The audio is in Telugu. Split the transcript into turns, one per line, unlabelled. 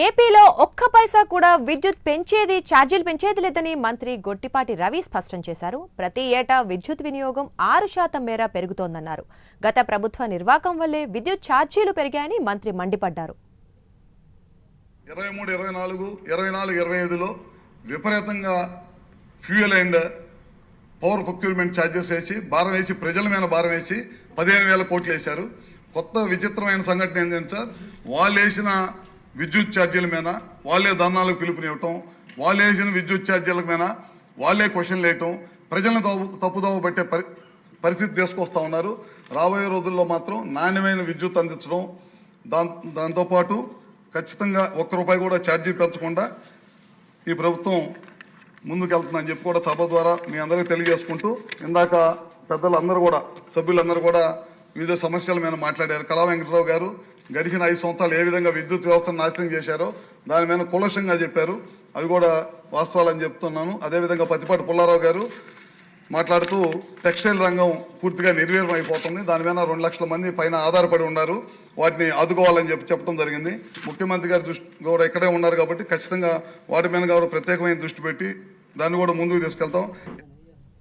ఏపీలో ఒక్క పైసా కూడా విద్యుత్ పెంచేది ఛార్జీలు పెంచేది లేదని మంత్రి గొట్టిపాటి రవి స్పష్టం చేశారు. ప్రతి ఏటా విద్యుత్ వినియోగం ఆరు శాతం మేర పెరుగుతోందన్నారు. గత ప్రభుత్వ నిర్వాకం వల్లే విద్యుత్ ఛార్జీలు పెరిగాయని మంత్రి మండిపడ్డారు.
ఇరవై మూడు ఇరవై నాలుగు ఇరవై నాలుగు ఇరవై ఐదులో విపరీతంగా fuel and power procurement charges వేసి భారం వేసి ప్రజల మీద భారం వేసి పదిహేను వేల కోట్లు వేశారు. కొత్త విచిత్రమైన సంఘటన ఏంటంటే సార్ వాళ్ళు వేసిన విద్యుత్ ఛార్జీల మీద వాళ్ళే ధర్నాలకు పిలుపునివ్వటం వాళ్ళు వేసిన విద్యుత్ ఛార్జీల మీద వాళ్ళే క్వశ్చన్లు వేయటం ప్రజలను తప్పు తప్పుదోవ పెట్టే పరి పరిస్థితి తీసుకొస్తా ఉన్నారు. రాబోయే రోజుల్లో మాత్రం నాణ్యమైన విద్యుత్ అందించడం దాం దాంతోపాటు ఖచ్చితంగా ఒక్క రూపాయి కూడా ఛార్జీ పెంచకుండా ఈ ప్రభుత్వం ముందుకెళ్తుందని చెప్పి కూడా సభ ద్వారా మీ అందరికీ తెలియజేసుకుంటూ ఇందాక పెద్దలు అందరూ కూడా సభ్యులందరూ కూడా వివిధ సమస్యల మీద మాట్లాడారు. కళా వెంకటరావు గారు గడిచిన ఐదు సంవత్సరాలు ఏ విధంగా విద్యుత్ వ్యవస్థను నాశనం చేశారో దాని మీద కులశంగా చెప్పారు. అవి కూడా వాస్తవాలని చెప్తున్నాను. అదేవిధంగా పత్తిపాటి పుల్లారావు గారు మాట్లాడుతూ టెక్స్టైల్ రంగం పూర్తిగా నిర్వీర్యం అయిపోతుంది. దాని మీద రెండు లక్షల మంది పైన ఆధారపడి ఉన్నారు. వాటిని ఆదుకోవాలని చెప్పి చెప్పడం జరిగింది. ముఖ్యమంత్రి గారి దృష్టి కూడా ఇక్కడే ఉన్నారు కాబట్టి ఖచ్చితంగా వాటి మీద కూడా ప్రత్యేకమైన దృష్టి పెట్టి దాన్ని కూడా ముందుకు తీసుకెళ్తాం.